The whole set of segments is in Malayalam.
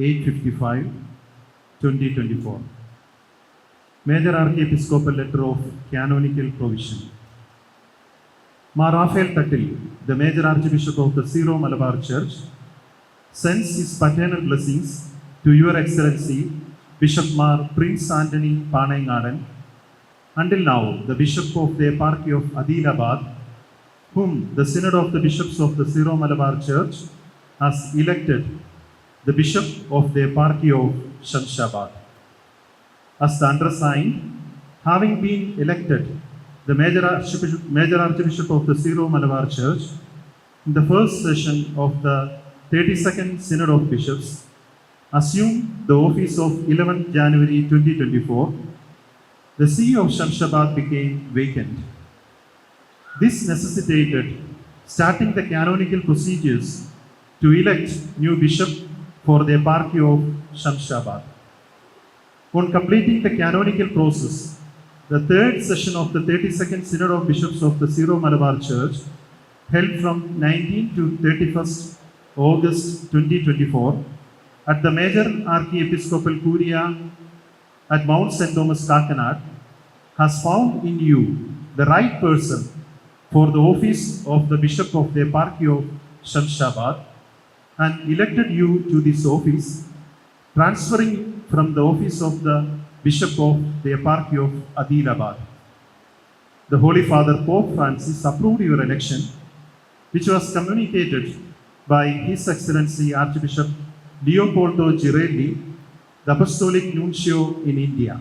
855 2024. Major Archiepiscopal Letter of Canonical Provision. Mar Raphael Tattil, the Major Archbishop of the Syro Malabar Church, sends his paternal blessings to Your Excellency Bishop Mar Prince Anthony Panayangadan, until now the Bishop of the Eparchy of Adilabad, whom the Synod of the Bishops of the Syro Malabar Church has elected the Bishop of the Eparchy of Shamshabad. As the undersigned, having been elected the Major Archbishop, Major Archbishop of the Syro Malabar Church in the first session of the 32nd Synod of Bishops, assumed the office of 11th January 2024, the see of Shamshabad became vacant. This necessitated starting the canonical procedures to elect new bishop for the eparchy of Shamshabad. On completing the canonical process, the third session of the 32nd Synod of Bishops of the Syro Malabar Church, held from 19 to 31st August 2024, at the Major Archiepiscopal Curia at Mount St. Thomas, Kakanad, has found in you the right person for the office of the Bishop of the Eparchy of Shamshabad and elected you to this office, transferring from the office of the Bishop of the Eparchy of Adilabad. The Holy Father Pope Francis approved your election, which was communicated by His Excellency Archbishop Leopoldo Girelli, the Apostolic Nuncio in India,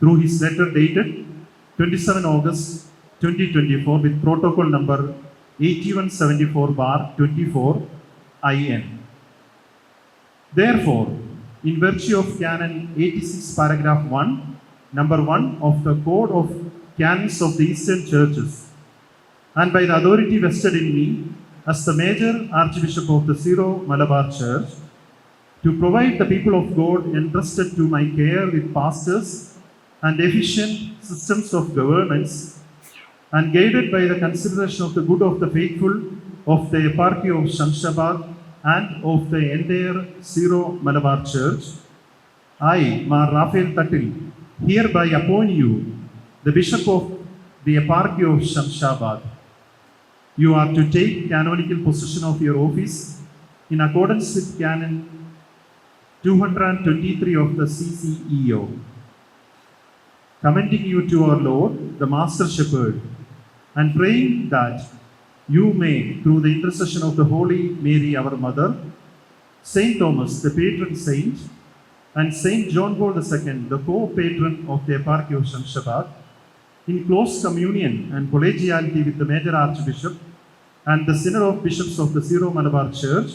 through his letter dated 27 August 2024 with protocol number 8174 bar 24 IN. Therefore, in virtue of Canon 86, paragraph 1, number 1 of the Code of Canons of the Eastern Churches, and by the authority vested in me as the Major Archbishop of the Syro Malabar Church, to provide the people of God entrusted to my care with pastors and efficient systems of governance, and guided by the consideration of the good of the faithful of the eparchy of Shamshabad and of the entire Syro Malabar Church, I, Mar Rafael Tattil, hereby appoint you the Bishop of the eparchy of Shamshabad. You are to take canonical possession of your office in accordance with Canon 223 of the CCEO. Commending you to our Lord, the Master Shepherd, and praying that you may, through the intercession of the Holy Mary, our Mother, Saint Thomas, the patron saint, and Saint John Paul II, the co-patron of the eparchy of Shamshabad, in close communion and collegiality with the Major Archbishop and the Synod of Bishops of the Syro Malabar Church,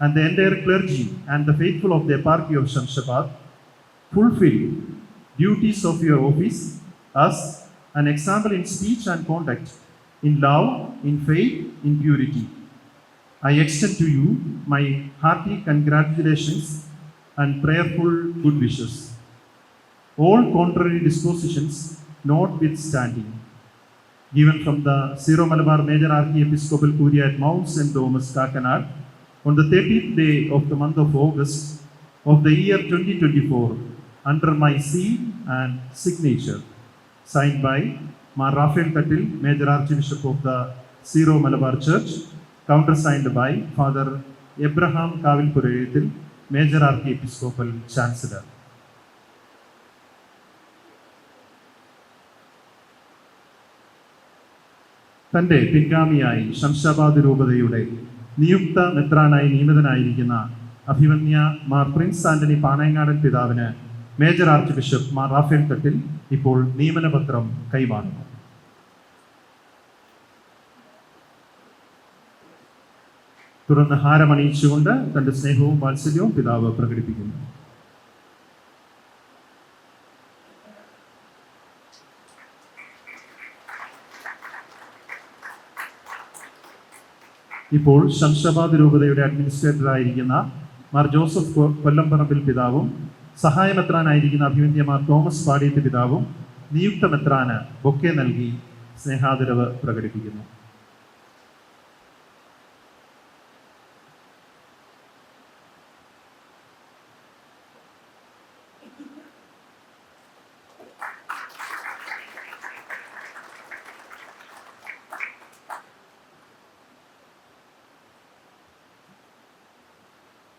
and the entire clergy and the faithful of the eparchy of Shamshabad, fulfill duties of your office as an example in speech and conduct, in love, in faith, in purity. I extend to you my hearty congratulations and prayerful good wishes. All contrary dispositions notwithstanding, given from the Syro Malabar Major Archiepiscopal Curia at Mount St. Thomas, Kakanad, on the 30th day of the month of August of the year 2024, under my seal and signature, signed by Mar Raphael Tattil, Major Archbishop of the Syro Malabar Church, countersigned by Father Abraham Kavil Purayathil, Major Archiepiscopal Chancellor. തന്റെ പിൻഗാമിയായി ശംഷാബാദ് രൂപതയുടെ നിയുക്ത മെത്രാനായി നിയമിതനായിരിക്കുന്ന അഭിമന്യ മാർ പ്രിൻസ് ആന്റണി പാണയങ്ങാടൻ പിതാവിന് major archbishop Mar Raphael Thattil ഇപ്പോൾ നിയമനപത്രം കൈമാറുന്നു തുടർന്ന് ഹാരമണിയിച്ചുകൊണ്ട് തന്റെ സ്നേഹവും വാത്സല്യവും പിതാവ് പ്രകടിപ്പിക്കുന്നു. ഇപ്പോൾ ശംഷാബാദ് രൂപതയുടെ അഡ്മിനിസ്ട്രേറ്റർ ആയിരിക്കുന്ന മാർ ജോസഫ് കൊല്ലംപറമ്പിൽ പിതാവും സഹായമെത്രാനായിരിക്കുന്ന അഭിമന്യമാർ തോമസ് പാടിയത്ത് പിതാവും നിയുക്ത മെത്രാന് ബൊക്കെ നൽകി സ്നേഹാദരവ് പ്രകടിപ്പിക്കുന്നു.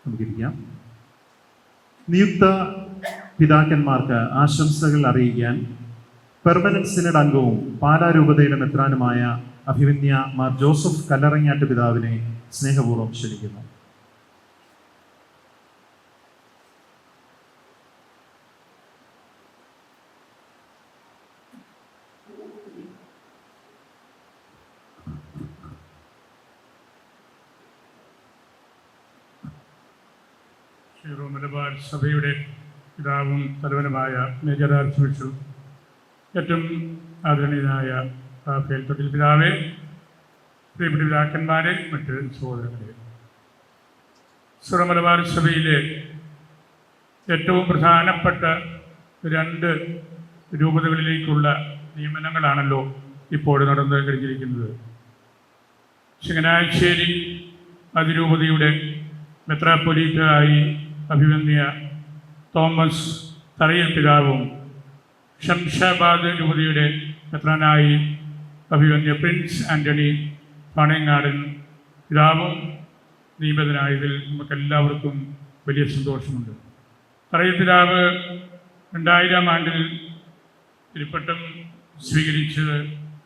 നമുക്കിരിക്കാം. നിയുക്ത പിതാക്കന്മാർക്ക് ആശംസകൾ അറിയിക്കാൻ പെർമനൻസ് അംഗവും പാലാരൂപതയുടെ മെത്രാനുമായ അഭിവന്യ മാർ ജോസഫ് കല്ലറങ്ങാട്ട് പിതാവിനെ സ്നേഹപൂർവം ക്ഷണിക്കുന്നു ഷീറോ മലബാർ സഭയുടെ പിതാവും തലവനുമായ മേജർ ആർച്ച് ബിഷപ്പ് ഏറ്റവും ആദരണീയനായ റാഫേൽ തൊട്ടിൽ പിതാവെ പ്രിയപ്പെട്ട പിതാക്കന്മാരെ മറ്റ് സഹോദരങ്ങളെ. സുറമലബാർ സഭയിലെ ഏറ്റവും പ്രധാനപ്പെട്ട രണ്ട് രൂപതകളിലേക്കുള്ള നിയമനങ്ങളാണല്ലോ ഇപ്പോൾ നടന്നു കഴിഞ്ഞിരിക്കുന്നത്. ചങ്ങനാശ്ശേരി അതിരൂപതയുടെ മെത്രാപ്പൊലീറ്റായി അഭിവന്യ തോമസ് തറയിൽ പിതാവും ഷംഷാബാദ് യുവതിയുടെ മെത്രാനായി അഭിവന്യ പ്രിൻസ് ആന്റണി പാണയങ്ങാടൻ പിതാവും നിയമിതനായതിൽ നമുക്കെല്ലാവർക്കും വലിയ സന്തോഷമുണ്ട്. തറയിൽ പിതാവ് രണ്ടായിരം ആണ്ടിൽ തിരുപ്പട്ടം സ്വീകരിച്ചത്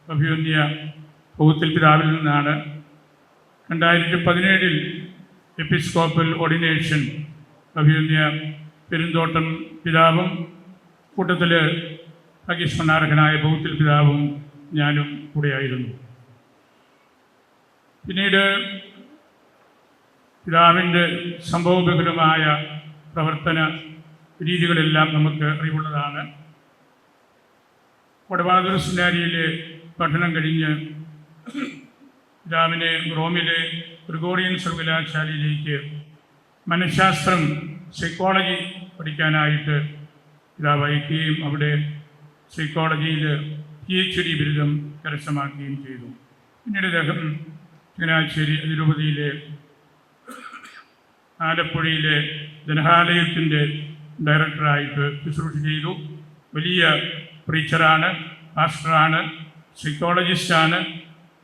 അഭിവന്യ ഭൂത്തിൽ പിതാവിൽ നിന്നാണ്. രണ്ടായിരത്തി പതിനേഴിൽ എപ്പിസ്കോപ്പൽ ഓർഡിനേഷൻ അഭിവന്യ പെരുന്തോട്ടം പിതാവും കൂട്ടത്തിൽ ഭാഗ്യസ്മരണാർഹനായ ബൗത്തിൽ പിതാവും ഞാനും കൂടെയായിരുന്നു. പിന്നീട് പിതാവിന്റെ സംഭവബഹുലമായ പ്രവർത്തന രീതികളെല്ലാം നമുക്ക് അറിവുള്ളതാണ്. കൊടവാതൂർ സെമിനാരിയിലെ പഠനം കഴിഞ്ഞ് പിതാവിനെ റോമിലെ ഗ്രിഗോറിയൻ സർവകലാശാലയിലേക്ക് മനഃശാസ്ത്രം സൈക്കോളജി പഠിക്കാനായിട്ട് പിതാവ് അയക്കുകയും അവിടെ സൈക്കോളജിയിൽ പി എച്ച് ഡി ബിരുദം കരസ്ഥമാക്കുകയും ചെയ്തു. പിന്നീട് അദ്ദേഹം ചങ്ങനാശ്ശേരി അതിരൂപതയിലെ ആലപ്പുഴയിലെ ജനഹാലയത്തിന്റെ ഡയറക്ടറായിട്ട് ശുശ്രൂഷ ചെയ്തു. വലിയ പ്രീച്ചറാണ് മാസ്റ്ററാണ് സൈക്കോളജിസ്റ്റാണ്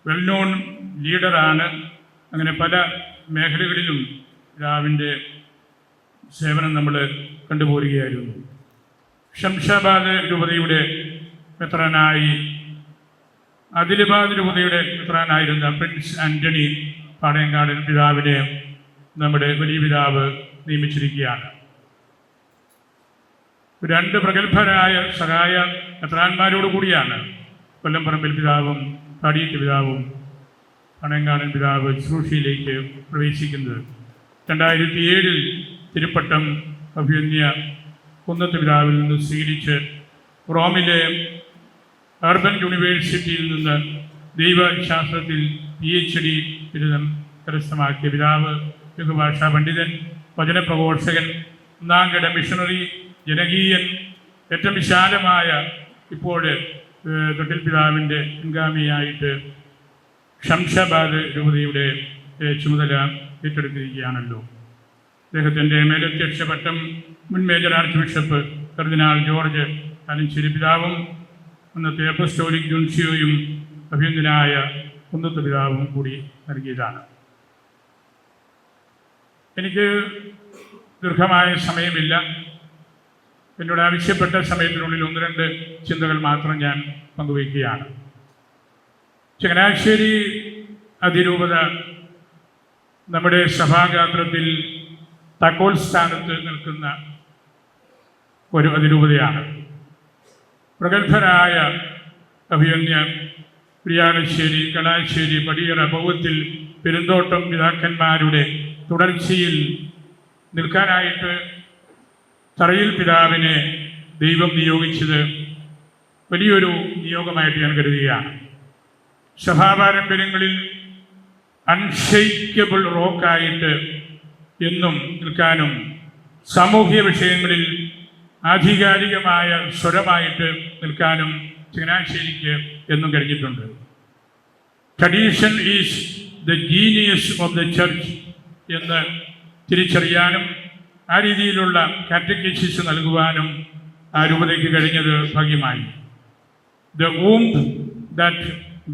വെൽ നോൺ ലീഡറാണ് അങ്ങനെ പല മേഖലകളിലും പിതാവിന്റെ സേവനം നമ്മൾ കണ്ടുപോരുകയായിരുന്നു. ഷംഷാബാദ് രൂപതയുടെ മെത്രാനായി അദിലബാദ് രൂപതയുടെ മെത്രാനായിരുന്ന പ്രിൻസ് ആന്റണി പാടയങ്കാടൻ പിതാവിനെ നമ്മുടെ വലിയ പിതാവ് നിയമിച്ചിരിക്കുകയാണ്. രണ്ട് പ്രഗത്ഭരായ സഹായ മെത്രാന്മാരോട് കൂടിയാണ് കൊല്ലംപറമ്പിൽ പിതാവും തടിയിട്ട് പിതാവും പണയങ്കാടൻ പിതാവ് ശുശ്രൂഷയിലേക്ക് പ്രവേശിക്കുന്നത്. രണ്ടായിരത്തി ഏഴിൽ തിരുപ്പട്ടം അഭ്യുന്യ കുന്നത്ത് പിതാവിൽ നിന്ന് സ്വീകരിച്ച് റോമിലെ അർബൻ യൂണിവേഴ്സിറ്റിയിൽ നിന്ന് ദൈവശാസ്ത്രത്തിൽ പി എച്ച് ഡി ബിരുദം കരസ്ഥമാക്കിയ പിതാവ് ലഘുഭാഷാ പണ്ഡിതൻ വചനപ്രഘോഷകൻ ഒന്നാംകട മിഷണറി ജനകീയൻ ഏറ്റവും വിശാലമായ ഇപ്പോൾ തൊട്ടിൽ പിതാവിന്റെ പിൻഗാമിയായിട്ട് ഷംഷാബാദ് രൂപതയുടെ ചുമതല ഏറ്റെടുത്തിരിക്കുകയാണല്ലോ അദ്ദേഹത്തിന്റെ മേലധ്യക്ഷ പട്ടം മുൻ major archbishop cardinal George Alencherry പിതാവും അന്നത്തെ അപ്പസ്റ്റോലിക് ജുൻഷിയോയും അഭ്യന്തനായ കുന്നത്ത് പിതാവും കൂടി നൽകിയതാണ്. എനിക്ക് ദീർഘമായ സമയമില്ല. എന്നോട് ആവശ്യപ്പെട്ട സമയത്തിനുള്ളിൽ ഒന്ന് രണ്ട് ചിന്തകൾ മാത്രം ഞാൻ പങ്കുവയ്ക്കുകയാണ്. ചങ്ങനാശ്ശേരി അതിരൂപത നമ്മുടെ സഭാഗാത്രത്തിൽ തക്കോൽ സ്ഥാനത്ത് നിൽക്കുന്ന ഒരു അതിരൂപതയാണ്. പ്രഗത്ഭരായ അഭിയന്യ പ്രിയാണശ്ശേരി കടാശ്ശേരി പടിയറ ഭൗവത്തിൽ പെരുന്തോട്ടം പിതാക്കന്മാരുടെ തുടർച്ചയിൽ നിൽക്കാനായിട്ട് തറയിൽ പിതാവിനെ ദൈവം നിയോഗിച്ചത് വലിയൊരു നിയോഗമായിട്ട് ഞാൻ കരുതുകയാണ്. സഭാപാരമ്പര്യങ്ങളിൽ അൺഷെയ്ക്കബിൾ റോക്കായിട്ട് എന്നും നിൽക്കാനും സാമൂഹ്യ വിഷയങ്ങളിൽ ആധികാരികമായ സ്വരമായിട്ട് നിൽക്കാനും ചങ്ങനാശ്ശേരിക്ക് എന്നും കഴിഞ്ഞിട്ടുണ്ട്. Tradition is the genius of the church എന്ന് തിരിച്ചറിയാനും ആ രീതിയിലുള്ള കാറ്റഗിസിസ് നൽകുവാനും ആ രൂപതയ്ക്ക് കഴിഞ്ഞത് ഭാഗ്യമായി. The womb that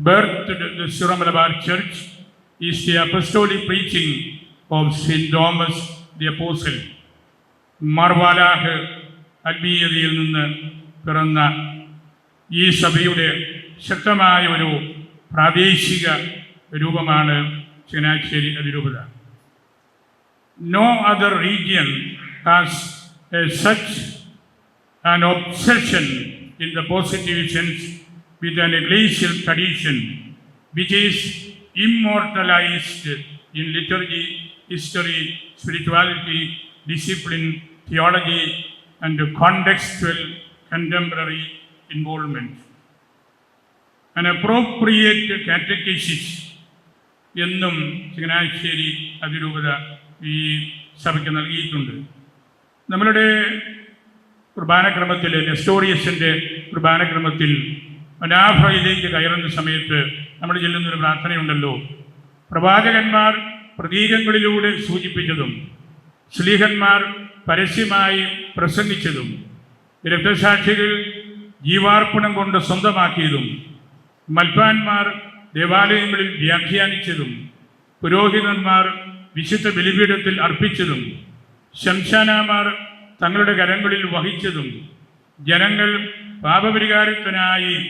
birth the Syromalabar church is the apostolic preaching of St. Thomas the apostle മാർവാലാഹ് ആത്മീയതയിൽ നിന്ന് പിറന്ന ഈ സഭയുടെ ശക്തമായ ഒരു പ്രാദേശിക രൂപമാണ് ചങ്ങനാശ്ശേരി അതിരൂപത no other region has such an obsession in the positive sense with an ecclesial tradition which is immortalized in liturgy, history, spirituality, discipline, theology, and contextual contemporary involvement. An appropriate catechesis എന്നും ചങ്ങനാശ്ശേരി അതിരൂപത ഈ സഭയ്ക്ക് നൽകിയിട്ടുണ്ട് നമ്മളുടെ കുർബാനക്രമത്തിൽ നെസ്റ്റോറിയസിന്റെ കുർബാനക്രമത്തിൽ മനാഭയിലേക്ക് കയറുന്ന സമയത്ത് നമ്മൾ ചെല്ലുന്നൊരു പ്രാർത്ഥനയുണ്ടല്ലോ. പ്രവാചകന്മാർ പ്രതീകങ്ങളിലൂടെ സൂചിപ്പിച്ചതും സ്ലീഹന്മാർ പരസ്യമായി പ്രസംഗിച്ചതും രക്തസാക്ഷികൾ ജീവാർപ്പണം കൊണ്ട് സ്വന്തമാക്കിയതും മൽപ്പാന്മാർ ദേവാലയങ്ങളിൽ വ്യാഖ്യാനിച്ചതും പുരോഹിതന്മാർ വിശുദ്ധ ബലിപീഠത്തിൽ അർപ്പിച്ചതും ശംശാനാമാർ തങ്ങളുടെ കരങ്ങളിൽ വഹിച്ചതും ജനങ്ങൾ പാപപരിഹാരത്തിനായി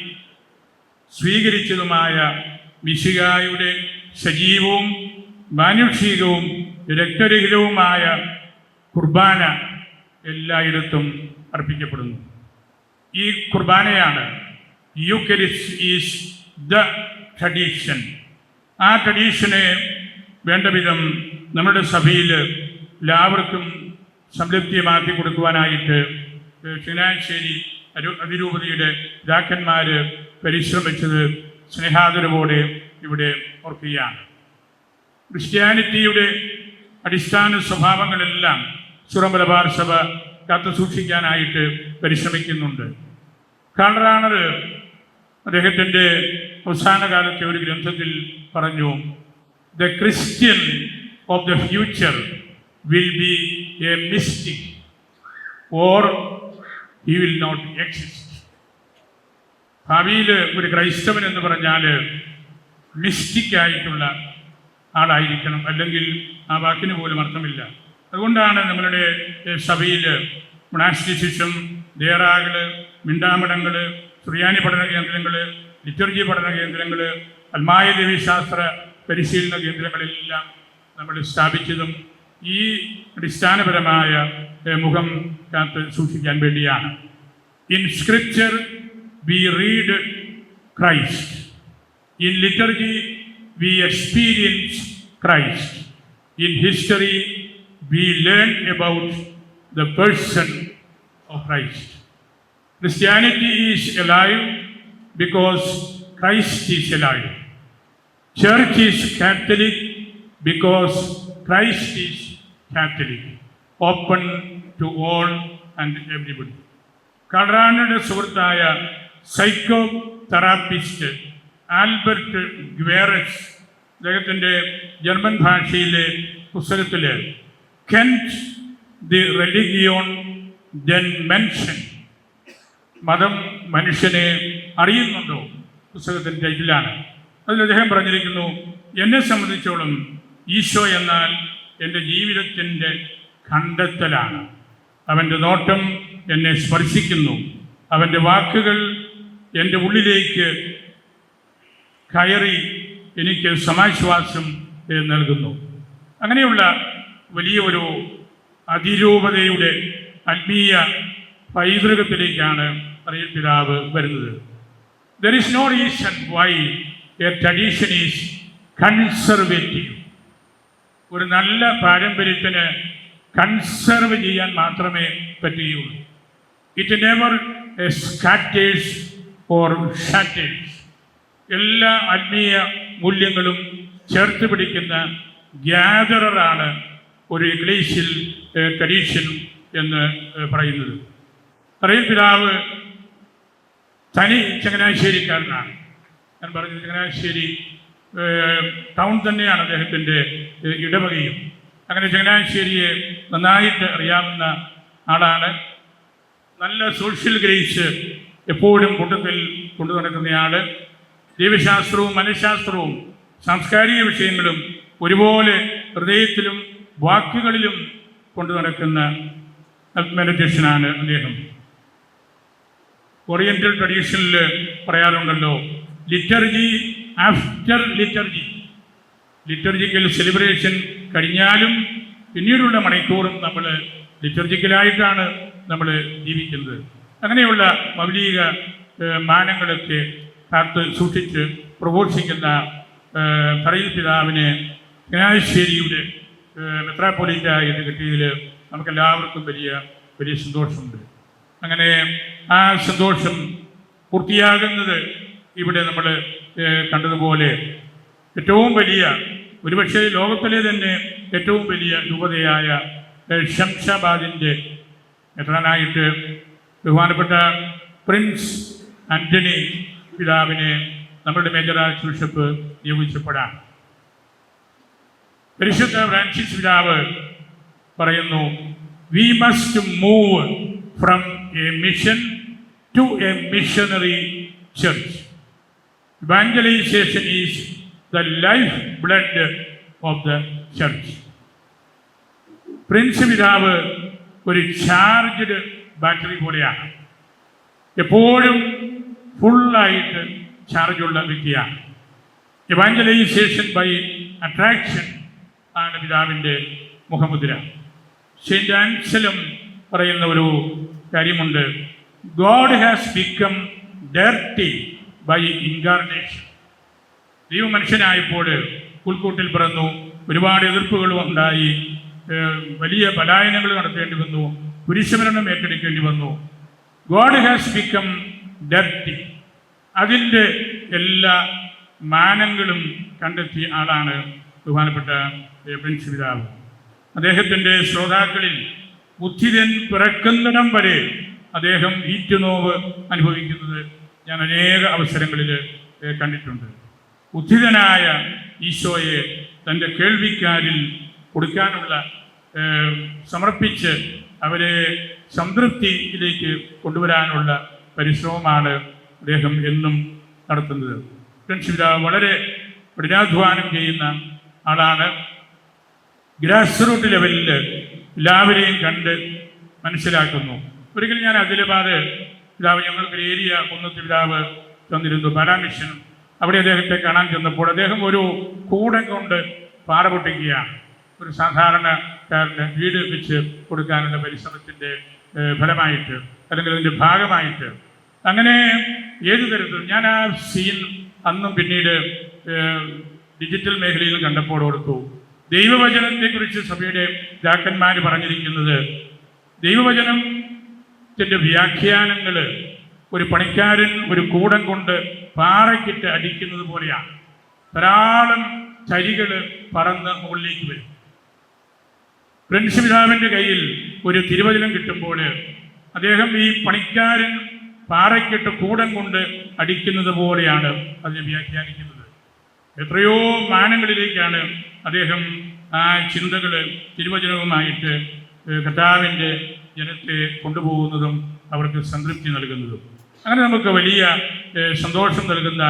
സ്വീകരിച്ചതുമായ മിശികായുടെ സജീവവും മാനുഷികവും രക്തരഹിതവുമായ കുർബാന എല്ലായിടത്തും അർപ്പിക്കപ്പെടുന്നു. ഈ കുർബാനയാണ് യുക്കരിസ് ഈസ് ദ ട്രഡീഷൻ. ആ ട്രഡീഷനെ വേണ്ട വിധം നമ്മുടെ സഭയിൽ എല്ലാവർക്കും സംതൃപ്തിയമാക്കി കൊടുക്കുവാനായിട്ട് ചങ്ങനാശ്ശേരി അതിരൂപതയുടെ പിതാക്കന്മാർ പരിശ്രമിച്ചത് സ്നേഹാദരവോടെ ഇവിടെ ഓർക്കുകയാണ്. ക്രിസ്ത്യാനിറ്റിയുടെ അടിസ്ഥാന സ്വഭാവങ്ങളെല്ലാം സുറമലബാർ സഭ കത്ത് സൂക്ഷിക്കാനായിട്ട് പരിശ്രമിക്കുന്നുണ്ട്. കാളറാണർ അദ്ദേഹത്തിന്റെ അവസാന കാലത്തെ ഒരു ഗ്രന്ഥത്തിൽ പറഞ്ഞു the Christian of the future will be a mystic or he will not exist ഭാവിയിൽ ഒരു ക്രൈസ്തവൻ എന്ന് പറഞ്ഞാൽ മിസ്റ്റിക്കായിട്ടുള്ള ആളായിരിക്കണം. അല്ലെങ്കിൽ ആ വാക്കിന് പോലും അർത്ഥമില്ല. അതുകൊണ്ടാണ് നമ്മളുടെ സഭയിൽ മൊണാസ്റ്റിസിസം ദേറാകൾ മിണ്ടാമിടങ്ങൾ സുറിയാനി പഠന കേന്ദ്രങ്ങൾ ലിറ്റർജി പഠന കേന്ദ്രങ്ങൾ അൽമായ ദേവീശാസ്ത്ര പരിശീലന കേന്ദ്രങ്ങളെല്ലാം നമ്മൾ സ്ഥാപിച്ചതും ഈ അടിസ്ഥാനപരമായ ഏഹ്, മുഖം കാത്ത് സൂക്ഷിക്കാൻ വേണ്ടിയാണ് in scripture we read Christ In liturgy, we experience Christ. In history, we learn about the person of Christ. Christianity is alive because Christ is alive. Church is Catholic because Christ is Catholic, open to all and everybody. കടാനയുടെ സുഹൃത്തായ സൈക്കോ തെറാപ്പിസ്റ്റ് ആൽബർട്ട് ഗ്വേറസ് അദ്ദേഹത്തിന്റെ ജർമ്മൻ ഭാഷയിലെ പുസ്തകത്തിൽ കെന്റ് ദി റെലിഗിയോൺ ദെൻ മെൻഷൻ മതം മനുഷ്യനെ അറിയുന്നുണ്ടോ? പുസ്തകത്തിന്റെ ടൈറ്റിലാണ് അതിൽ അദ്ദേഹം പറഞ്ഞിരിക്കുന്നു എന്നെ സംബന്ധിച്ചോളം ഈശോ എന്നാൽ എന്റെ ജീവിതത്തിന്റെ കണ്ടെത്തലാണ് അവന്റെ നോട്ടം എന്നെ സ്പർശിക്കുന്നു. അവന്റെ വാക്കുകൾ എന്റെ ഉള്ളിലേക്ക് കയറി എനിക്ക് സമാശ്വാസം നൽകുന്നു. അങ്ങനെയുള്ള വലിയ ഒരു അതിരൂപതയുടെ ആത്മീയ പൈതൃകത്തിലേക്കാണ് അറിയൽ പിതാവ് വരുന്നത്. There is no reason why a tradition is conservative ഒരു നല്ല പാരമ്പര്യത്തിന് കൺസർവ് ചെയ്യാൻ മാത്രമേ പറ്റുകയുള്ളൂ. It never scatters or shatters എല്ലാ ആത്മീയ മൂല്യങ്ങളും ചേർത്ത് പിടിക്കുന്ന ഗ്യാദറാണ് ഒരു ഇംഗ്ലീഷിൽ ട്രഡീഷൻ എന്ന് പറയുന്നത്. അറിയൽ പിതാവ് തനി ചങ്ങനാശ്ശേരിക്കാരനാണ്. ഞാൻ പറഞ്ഞു ചങ്ങനാശ്ശേരി ടൗൺ തന്നെയാണ് അദ്ദേഹത്തിന്റെ ഇടവകയും. അങ്ങനെ ചങ്ങനാശ്ശേരിയെ നന്നായിട്ട് അറിയാവുന്ന ആളാണ്. നല്ല സോഷ്യൽ ഗ്രേസ് എപ്പോഴും കൂട്ടത്തിൽ കൊണ്ടു നടക്കുന്നയാൾ ജീവശാസ്ത്രവും മനഃശാസ്ത്രവും സാംസ്കാരിക വിഷയങ്ങളും ഒരുപോലെ ഹൃദയത്തിലും വാക്കുകളിലും കൊണ്ടു നടക്കുന്ന മെഡിറ്റേഷനാണ് അദ്ദേഹം. ഓറിയന്റൽ ട്രഡീഷനിൽ പറയാറുണ്ടല്ലോ liturgy after liturgy liturgical celebration കഴിഞ്ഞാലും പിന്നീടുള്ള മണിക്കൂറും നമ്മൾ ലിറ്റർജിക്കലായിട്ടാണ് നമ്മൾ ജീവിക്കുന്നത്. അങ്ങനെയുള്ള മൗലിക മാനങ്ങളൊക്കെ കാത്ത് സൂക്ഷിച്ച് പ്രഘോഷിക്കുന്ന പറയിൽ പിതാവിനെ ചങ്ങനാശ്ശേരിയുടെ മെത്രാപ്പൊലീറ്റ എന്ന് കിട്ടിയതിൽ നമുക്കെല്ലാവർക്കും വലിയ വലിയ സന്തോഷമുണ്ട്. അങ്ങനെ ആ സന്തോഷം പൂർത്തിയാകുന്നത് ഇവിടെ നമ്മൾ കണ്ടതുപോലെ ഏറ്റവും വലിയ ഒരുപക്ഷെ ലോകത്തിലെ തന്നെ ഏറ്റവും വലിയ രൂപതയായ ഷംഷാബാദിന്റെ ശംഷാബാദിന്റെ ബഹുമാനപ്പെട്ട പ്രിൻസ് ആന്റണി പിതാവിനെ നമ്മുടെ മേജർ ആർച്ച് ബിഷപ്പ് നിയോഗിച്ചപ്പോഴാണ്. പരിശുദ്ധ ഫ്രാൻസിസ് പിതാവ് പറയുന്നു we must move from a mission to a missionary church evangelisation is the lifeblood of the church Prince പിതാവ് ഒരു ചാർജ്ഡ് ബാറ്ററി പോലെയാണ്. എപ്പോഴും ഫുള്ളായിട്ട് ചാർജുള്ള വ്യക്തിയാണ്. ഇവാഞ്ചലൈസേഷൻ ബൈ അട്രാക്ഷൻ ആണ് പിതാവിന്റെ മുഖമുദ്ര. സെയിന്റ് ആൻസലും പറയുന്ന ഒരു കാര്യമുണ്ട്. God has become dirty by incarnation ദൈവം മനുഷ്യനായപ്പോൾ പുൽക്കൂട്ടിൽ പിറന്നു. ഒരുപാട് എതിർപ്പുകളും ഉണ്ടായി. വലിയ പലായനങ്ങൾ നടത്തേണ്ടി വന്നു. പുരുഷമരണം ഏറ്റെടുക്കേണ്ടി വന്നു. ഗോഡ് ഹാസ് ബിക്കം ഡർട്ടി അതിന്റെ എല്ലാ മാനങ്ങളും കണ്ടെത്തിയ ആളാണ് ബഹുമാനപ്പെട്ട പിതാവ്. അദ്ദേഹത്തിന്റെ ശ്രോതാക്കളിൽ ബുദ്ധിതൻ പിറക്കുന്നിടം വരെ അദ്ദേഹം ഈറ്റുനോവ് അനുഭവിക്കുന്നത് ഞാൻ അനേക അവസരങ്ങളിൽ കണ്ടിട്ടുണ്ട്. ഉദ്ധിതനായ ഈശോയെ തന്റെ കേൾവിക്കാരിൽ കൊടുക്കാനുള്ള സമർപ്പിച്ച് അവരെ സംതൃപ്തിയിലേക്ക് കൊണ്ടുവരാനുള്ള പരിശ്രമമാണ് അദ്ദേഹം എന്നും നടത്തുന്നത്. ഫ്രണ്ട്ഷിപ്പ് വളരെ കഠിനാധ്വാനം ചെയ്യുന്ന ആളാണ്. ഗ്രാസ് റൂട്ട് ലെവലിൽ എല്ലാവരെയും കണ്ട് മനസ്സിലാക്കുന്നു. ഒരിക്കലും ഞാൻ അതിലബാദ് പിതാവ് ഞങ്ങൾക്ക് ഏരിയ കുന്നത്ത് പിതാവ് തന്നിരുന്നു. പരാമിഷനും അവിടെ അദ്ദേഹത്തെ കാണാൻ ചെന്നപ്പോൾ അദ്ദേഹം ഒരു കൂടെ കൊണ്ട് പാറ പൊട്ടിക്കുകയാണ്. ഒരു സാധാരണക്കാരന് വീട് വെച്ച് കൊടുക്കാനുള്ള പരിശ്രമത്തിന്റെ ഫലമായിട്ട് അല്ലെങ്കിൽ അതിന്റെ ഭാഗമായിട്ട്. അങ്ങനെ ഏത് തരത്തിൽ? ഞാൻ ആ സീൻ അന്നും പിന്നീട് ഡിജിറ്റൽ മേഖലയിൽ കണ്ടപ്പോൾ ഓർത്തു. ദൈവവചനത്തെക്കുറിച്ച് സഭയുടെ ജാക്കന്മാർ പറഞ്ഞിരിക്കുന്നത് ദൈവവചനത്തിന്റെ വ്യാഖ്യാനങ്ങൾ ഒരു പണിക്കാരൻ ഒരു കൂടം കൊണ്ട് പാറയ്ക്കിട്ട് അടിക്കുന്നത് പോലെയാണ്. ധാരാളം ചരികൾ പറന്ന് മുകളിലേക്ക് വരും. പ്രിൻസ് പിതാവിന്റെ കയ്യിൽ ഒരു തിരുവചനം കിട്ടുമ്പോൾ അദ്ദേഹം ഈ പണിക്കാരൻ പാറയ്ക്കിട്ട് കൂടം കൊണ്ട് അടിക്കുന്നത് പോലെയാണ് അതിനെ വ്യാഖ്യാനിക്കുന്നത്. എത്രയോ മാനങ്ങളിലേക്കാണ് അദ്ദേഹം ആ ചിന്തകൾ തിരുവചനവുമായിട്ട് കർത്താവിന്റെ ജനത്തെ കൊണ്ടുപോകുന്നതും അവർക്ക് സംതൃപ്തി നൽകുന്നതും. അങ്ങനെ നമുക്ക് വലിയ സന്തോഷം നൽകുന്ന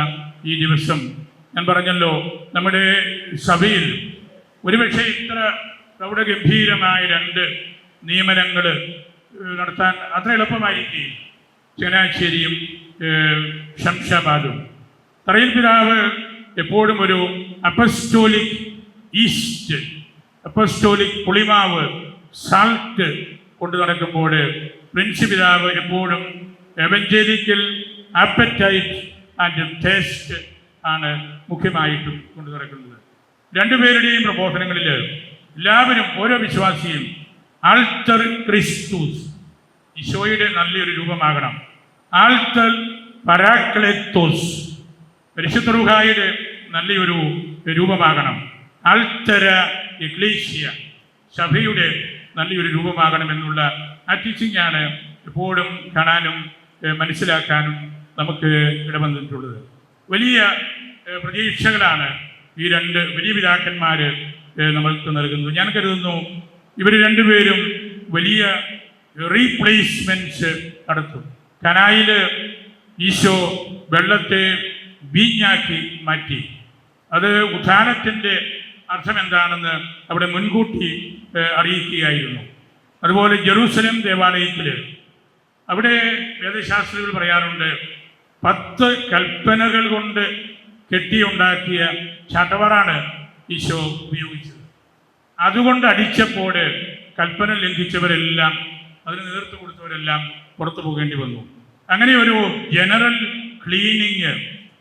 ഈ ദിവസം ഞാൻ പറഞ്ഞല്ലോ നമ്മുടെ സഭയിൽ ഒരുപക്ഷെ ഇത്ര പ്രൗഢഗംഭീരമായ രണ്ട് നിയമനങ്ങൾ നടത്താൻ അത്ര എളുപ്പമായിരിക്കും ചങ്ങനാശ്ശേരിയും ശംഷാബാദും. തറയിൽ പിതാവ് എപ്പോഴും ഒരു അപ്പസ്റ്റോലിക് ഈസ്റ്റ് അപ്പസ്റ്റോലിക് പുളിമാവ് സാൾട്ട് കൊണ്ടു നടക്കുമ്പോൾ പ്രിൻസ് പിതാവ് എപ്പോഴും എവഞ്ചേലിക്കൽ ആപ്പറ്റൈറ്റ് ആൻഡ് ടേസ്റ്റ് ആണ് മുഖ്യമായിട്ടും കൊണ്ടു നടക്കുന്നത്. രണ്ടുപേരുടെയും പ്രബോധനങ്ങളിൽ എല്ലാവരും ഓരോ വിശ്വാസിയും ആൾട്ടർ ക്രിസ്തുസ് ഈശോയുടെ നല്ലൊരു രൂപമാകണം. ആൾട്ടർ പരാക്ലെത്തോസ് പരിശുദ്ധരുഹായുടെ നല്ലൊരു രൂപമാകണം. ആൾത്തര ഇഗ്ലീഷ്യ സഭയുടെ നല്ലൊരു രൂപമാകണമെന്നുള്ള ആ ടീച്ചിങ് ആണ് എപ്പോഴും കാണാനും മനസ്സിലാക്കാനും നമുക്ക് ഇടവന്നിട്ടുള്ളത്. വലിയ പ്രതീക്ഷകളാണ് ഈ രണ്ട് വലിയ പിതാക്കന്മാർ നമ്മൾക്ക് നൽകുന്നത്. ഞാൻ കരുതുന്നു ഇവർ രണ്ടുപേരും വലിയ റീപ്ലേസ്മെന്റ്സ് നടത്തും. കനായിൽ ഈശോ വെള്ളത്തെ വീഞ്ഞാക്കി മാറ്റി. അത് ഉത്ഥാനത്തിന്റെ അർത്ഥം എന്താണെന്ന് അവിടെ മുൻകൂട്ടി അറിയിക്കുകയായിരുന്നു. അതുപോലെ ജെറൂസലേം ദേവാലയത്തിൽ അവിടെ വേദശാസ്ത്രികൾ പറയാറുണ്ട് പത്ത് കൽപ്പനകൾ കൊണ്ട് കെട്ടിയുണ്ടാക്കിയ ചട്ടവറാണ് ഈശോ ഉപയോഗിച്ചത്. അതുകൊണ്ട് അടിച്ചപ്പോൾ കൽപ്പന ലംഘിച്ചവരെല്ലാം അതിന് നേതൃത്വം കൊടുത്തവരെല്ലാം പുറത്തു പോകേണ്ടി വന്നു. അങ്ങനെ ഒരു ജനറൽ ക്ലീനിങ്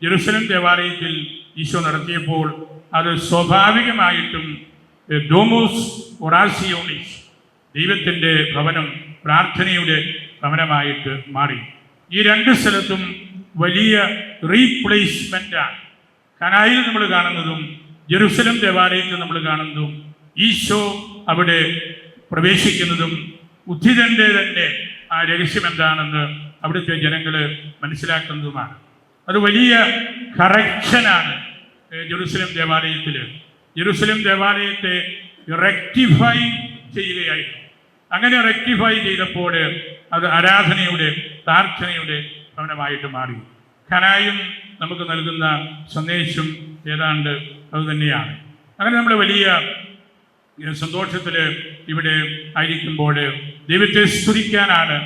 ജെറുസലം ദേവാലയത്തിൽ ഈശോ നടത്തിയപ്പോൾ അത് സ്വാഭാവികമായിട്ടും ഡോമോസ് ഒറാസിയോണിസ് ദൈവത്തിന്റെ ഭവനം പ്രാർത്ഥനയുടെ ഭവനമായിട്ട് മാറി. ഈ രണ്ട് സ്ഥലത്തും വലിയ റീപ്ലേസ്മെന്റാണ് കനായിൽ നമ്മൾ കാണുന്നതും ജെറുസലം ദേവാലയത്തിൽ നമ്മൾ കാണുന്നതും ഈശോ അവിടെ പ്രവേശിക്കുന്നതും ഉദ്ധിതന്റെ തന്നെ ആ രഹസ്യം എന്താണെന്ന് അവിടുത്തെ ജനങ്ങൾ മനസ്സിലാക്കുന്നതുമാണ്. അത് വലിയ കറക്ഷനാണ് ജെറുസലം ദേവാലയത്തിൽ ജെറുസലം ദേവാലയത്തെ റെക്ടിഫൈ ചെയ്യുകയായിരുന്നു. അങ്ങനെ റെക്ടിഫൈ ചെയ്തപ്പോൾ അത് ആരാധനയുടെ പ്രാർത്ഥനയുടെ ഭവനമായിട്ട് മാറി. ഖനായും നമുക്ക് നൽകുന്ന സന്ദേശം ഏതാണ്ട് അതുതന്നെയാണ് അങ്ങനെ നമ്മൾ വലിയ സന്തോഷത്തിൽ ഇവിടെ ആയിരിക്കുമ്പോൾ ദൈവത്തെ സ്തുതിക്കാനാണ്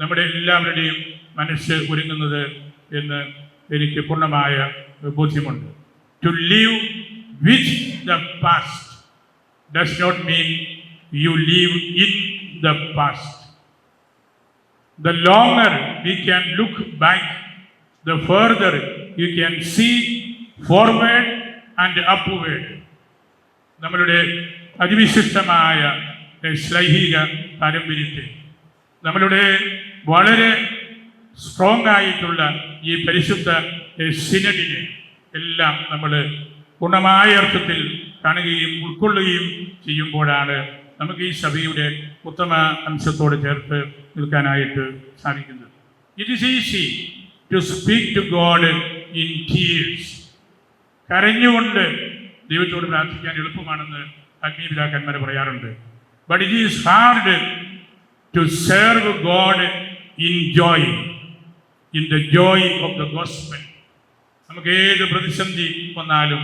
നമ്മുടെ എല്ലാവരുടെയും മനസ്സ് ഒരുങ്ങുന്നത് എന്ന് എനിക്ക് പൂർണമായ ബോധ്യമുണ്ട്. To leave with the past does not mean you leave in the past the longer we can look back, the further you can see forward and upward. നമ്മളുടെ അതിവിശിഷ്ടമായ ഏഹ്, ശ്ലൈഹിക പാരമ്പര്യത്തെ നമ്മളുടെ വളരെ സ്ട്രോങ് ആയിട്ടുള്ള ഈ പരിശുദ്ധ ഏഹ്, സിനഡിനെ എല്ലാം നമ്മൾ പൂർണമായ അർത്ഥത്തിൽ കാണുകയും ഉൾക്കൊള്ളുകയും ചെയ്യുമ്പോഴാണ് നമുക്ക് ഈ സഭയുടെ ഉത്തമ അംശത്തോട് ചേർത്ത് നിൽക്കാനായിട്ട് സാധിക്കുന്നത്. It is easy to speak to God in tears കരഞ്ഞുകൊണ്ട് ദൈവത്തോട് പ്രാർത്ഥിക്കാൻ എളുപ്പമാണെന്ന് അഗ്നിപിതാക്കന്മാർ പറയാറുണ്ട്. But it is hard to serve God in joy in the joy of the gospel നമുക്ക് ഏത് പ്രതിസന്ധി വന്നാലും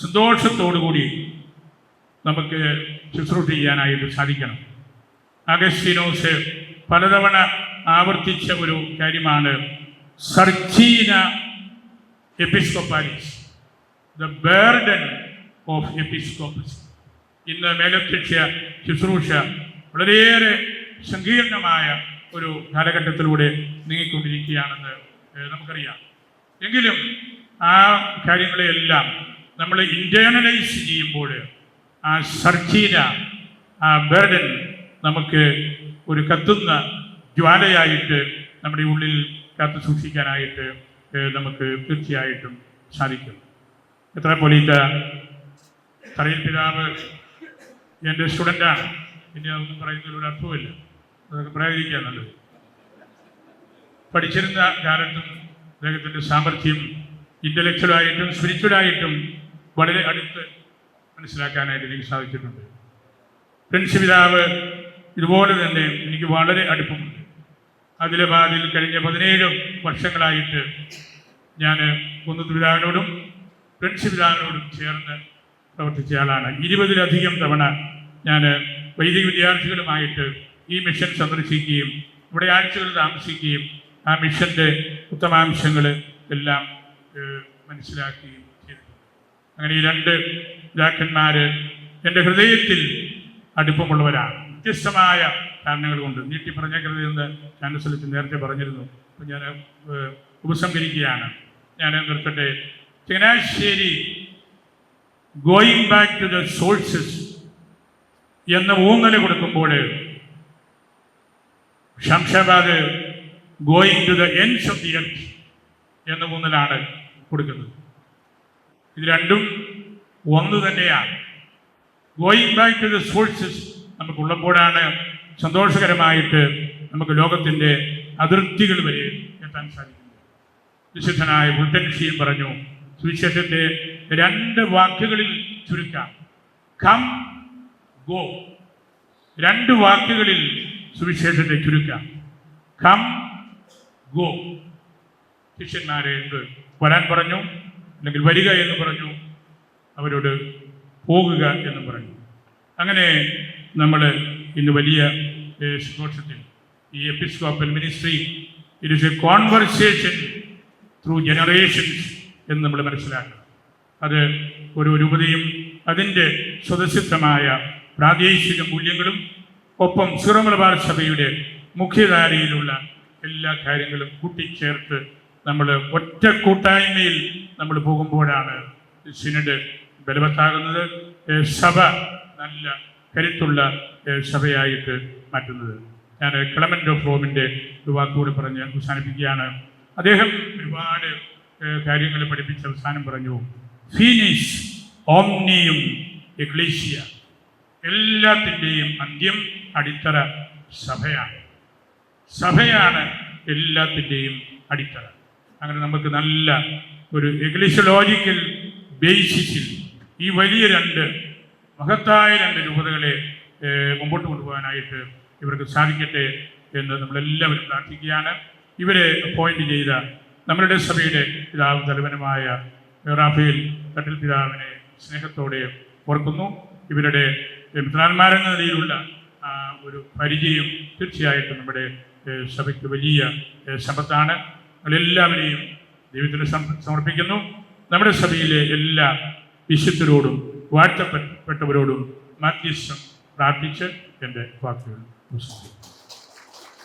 സന്തോഷത്തോടുകൂടി നമുക്ക് ശുശ്രൂഷ ചെയ്യാനായിട്ട് സാധിക്കണം. അഗസ്റ്റിനോസ് പലതവണ ആവർത്തിച്ച ഒരു കാര്യമാണ് സർച്ചീന എപ്പിസ്കോപ്പാലിസ് ദ ബേർഡൻ ഓഫ് എപ്പിസ്കോപ്പസ്. ഇന്ന് മേലധ്യക്ഷ ശുശ്രൂഷ വളരെയേറെ സങ്കീർണമായ ഒരു കാലഘട്ടത്തിലൂടെ നീങ്ങിക്കൊണ്ടിരിക്കുകയാണെന്ന് നമുക്കറിയാം. എങ്കിലും ആ കാര്യങ്ങളെയെല്ലാം നമ്മൾ ഇന്റേണലൈസ് ചെയ്യുമ്പോൾ ആ സർജീന ആ ബേർഡൻ നമുക്ക് ഒരു കത്തുന്ന ജ്വാലയായിട്ട് നമ്മുടെ ഉള്ളിൽ കാത്തു സൂക്ഷിക്കാനായിട്ട് നമുക്ക് തീർച്ചയായിട്ടും സാധിക്കും. എത്ര പോലീറ്റ തറയിൽ പിതാവ് എന്റെ സ്റ്റുഡന്റാണ് പിന്നെ അതൊന്നും പറയുന്നതിൽ ഒരു അർത്ഥമില്ല അതൊക്കെ പറയാതിരിക്കുക നല്ലത്. പഠിച്ചിരുന്ന കാലത്തും അദ്ദേഹത്തിന്റെ സാമർഥ്യം ഇന്റലക്ച്വലായിട്ടും സ്പിരിച്വലായിട്ടും വളരെ അടുത്ത് മനസ്സിലാക്കാനായിട്ട് എനിക്ക് സാധിച്ചിട്ടുണ്ട്. ഫ്രണ്ട്സ് പിതാവ് ഇതുപോലെ തന്നെ എനിക്ക് വളരെ അടുപ്പമുണ്ട്. ആദിലബാദിൽ കഴിഞ്ഞ പതിനേഴ് വർഷങ്ങളായിട്ട് ഞാൻ കുന്നത്ത് പിതാവിനോടും ഫ്രണ്ട്സ് പിതാവിനോടും ചേർന്ന് പ്രവർത്തിച്ച ആളാണ്. ഇരുപതിലധികം തവണ ഞാൻ വൈദിക വിദ്യാർത്ഥികളുമായിട്ട് ഈ മിഷൻ സന്ദർശിക്കുകയും ഇവിടെ ആഴ്ചകൾ താമസിക്കുകയും ആ മിഷന്റെ ഉത്തമാംശങ്ങൾ എല്ലാം മനസ്സിലാക്കുകയും ചെയ്തിട്ടുണ്ട് അങ്ങനെ ഈ രണ്ട് പിതാക്കന്മാർ എന്റെ ഹൃദയത്തിൽ അടുപ്പമുള്ളവരാണ്. വ്യത്യസ്തമായ കാരണങ്ങൾ കൊണ്ട് നീട്ടി പറഞ്ഞേക്കരുതെന്ന് ചാൻസലത്തിൽ നേരത്തെ പറഞ്ഞിരുന്നു. അപ്പം ഞാൻ ഉപസംഹരിക്കുകയാണ്. ഞാൻ നിർത്തട്ടെ. Changanassery going back to the sources എന്ന ഊന്നൽ കൊടുക്കുമ്പോൾ Shamshabad going to the ends of the earth എന്ന ഊന്നലാണ് കൊടുക്കുന്നത്. ഇത് രണ്ടും ഒന്ന് തന്നെയാണ്. Going back to the sources നമുക്കുള്ളപ്പോഴാണ് സന്തോഷകരമായിട്ട് നമുക്ക് ലോകത്തിന്റെ അതിർത്തികൾ വരെ എത്താൻ സാധിക്കുന്നത്. വിശുദ്ധനായ ഉൾട്ടൻഷിയും പറഞ്ഞു സുവിശേഷത്തെ രണ്ട് വാക്കുകളിൽ ചുരുക്കാം. കം ഗോ രണ്ട് വാക്കുകളിൽ സുവിശേഷത്തെ ചുരുക്കാം. കം ഗോ ശിഷ്യന്മാരെ എന്ത്? വരാൻ പറഞ്ഞു അല്ലെങ്കിൽ വരിക എന്ന് പറഞ്ഞു അവരോട് പോകുക എന്ന് പറഞ്ഞു. അങ്ങനെ നമ്മൾ ഇന്ന് വലിയ ഏഹ്, ഈ episcopal ministry it is a conversation through generations എന്ന് നമ്മൾ മനസ്സിലാക്കണം. അത് ഒരു രൂപതയും അതിന്റെ സ്വതസിദ്ധമായ പ്രാദേശിക മൂല്യങ്ങളും ഒപ്പം സിറോ മലബാർ സഭയുടെ മുഖ്യധാരയിലുള്ള എല്ലാ കാര്യങ്ങളും കൂട്ടിച്ചേർത്ത് നമ്മൾ ഒറ്റ കൂട്ടായ്മയിൽ നമ്മൾ പോകുമ്പോഴാണ് സിനഡ് ബലവത്താകുന്നത്. സഭ നല്ല കരുത്തുള്ള സഭയായിട്ട് മാറ്റുന്നത്. ഞാൻ ക്ലമന്റ് ഓഫ് റോമിന്റെ ഒരു വാക്കുകൂടി പറഞ്ഞ് അവസാനിപ്പിക്കുകയാണ്. അദ്ദേഹം ഒരുപാട് കാര്യങ്ങൾ പഠിപ്പിച്ച് അവസാനം പറഞ്ഞു. ഫീനിസ് ഓംനിയും എക്ലീഷ്യ എല്ലാത്തിന്റെയും അന്ത്യം അടിത്തറ സഭയാണ് സഭയാണ് എല്ലാത്തിന്റെയും അടിത്തറ. അങ്ങനെ നമുക്ക് നല്ല ഒരു എഗ്ലിഷോളജിക്കൽ ബേസിസിൽ ഈ വലിയ രണ്ട് മഹത്തായ രണ്ട് രൂപതകളെ മുമ്പോട്ട് കൊണ്ടുപോകാനായിട്ട് ഇവർക്ക് സാധിക്കട്ടെ എന്ന് നമ്മളെല്ലാവരും പ്രാർത്ഥിക്കുകയാണ്. ഇവരെ അപ്പോയിന്റ് ചെയ്ത നമ്മളുടെ സഭയുടെ പിതാവ് തലവനുമായ റാഫേൽ കട്ടിൽ പിതാവിനെ സ്നേഹത്തോടെ ഓർക്കുന്നു. ഇവരുടെ മിത്രാന്മാരെന്ന നിലയിലുള്ള ഒരു പരിചയം തീർച്ചയായിട്ടും നമ്മുടെ സഭയ്ക്ക് വലിയ സമ്പത്താണ്. നമ്മളെല്ലാവരെയും ദൈവത്തിന് സമർപ്പിക്കുന്നു. നമ്മുടെ സഭയിലെ എല്ലാ വിശുദ്ധരോടും വാഴ്ത്തപ്പെട്ടവരോടും മാധ്യസ്ഥം പ്രാർത്ഥിച്ച് എന്റെ വാക്കുകൾ അവസാനിപ്പിക്കുന്നു.